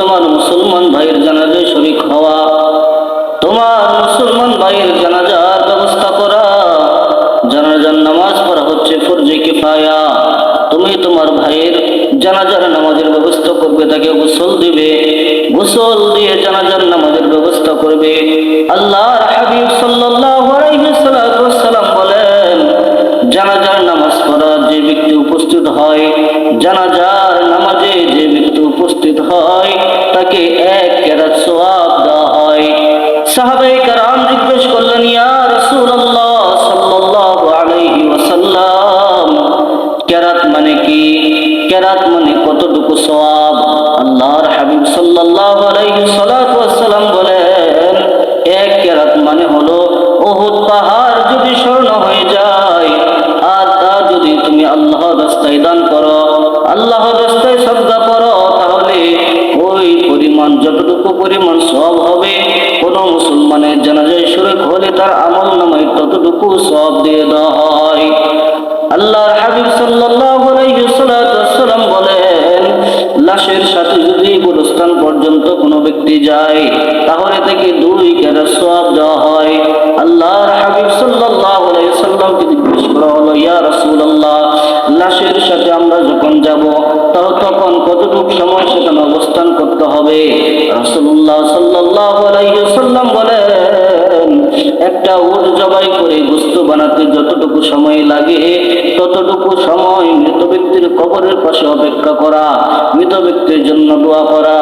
তোমার মুসলমান ভাইয়ের জানাজে শরিক হওয়া, তোমার মুসলমান ভাইয়ের জানাজার ব্যবস্থা করা, জানাজার নামাজ পড়া হচ্ছে ফরজে কিফায়া। তুমি তোমার ভাইয়ের জানাজার নামাজের ব্যবস্থা করবে, তাকে গোসল দিবে, গোসল দিয়ে জানাজার নামাজের ব্যবস্থা করবে। আল্লাহ হাবিব সাল্লাম বলেন, জানাজার নামাজ পড়া যে ব্যক্তি উপস্থিত হয়, জানাজা কতটুকু সওয়াব আল্লাহর হাবিব সাল্লাল্লাহু আলাইহি সাল্লাতু বলেন, এক কেরাত মানে হলো উহুদ পাহাড় যদি স্বর্ণ হয়ে যায়, আর তা যদি তুমি আল্লাহর রাস্তায় দান করো আল্লাহর রাস্তায় সদকা করো, তাহলে ওই পরিমাণ যতটুকু পরিমাণ সব হবে, কোন মুসলমানের জানাজায় শরীক হলে তার আমল নামায় ততটুকু সব দিয়ে দেওয়া হয়। আল্লাহর হাবিব সাল্লাল্লাহু আলাইহি পর্যন্ত কোনো ব্যক্তি যায়, তাহলে তাকে দুই কেরাত সওয়াব দেওয়া হয়। আল্লাহর হাবিব সাল্লাল্লাহু আলাইহি জিজ্ঞেস করা হলো, ইয়া রাসূলুল্লাহ, লাশের সাথে আমরা যখন যাব তখন কতটুকু সময় সেখানে অবস্থান করতে হবে? রাসূলুল্লাহ সাল্লাল্লাহু আলাইহি সাল্লাম বলেন, একটা উট জবাই করে গুস্ত বানাতে যতটুকু সময় লাগে, ততটুকু সময় মৃত ব্যক্তির কবরের পাশে অপেক্ষা করা, মৃত ব্যক্তির জন্য দোয়া করা।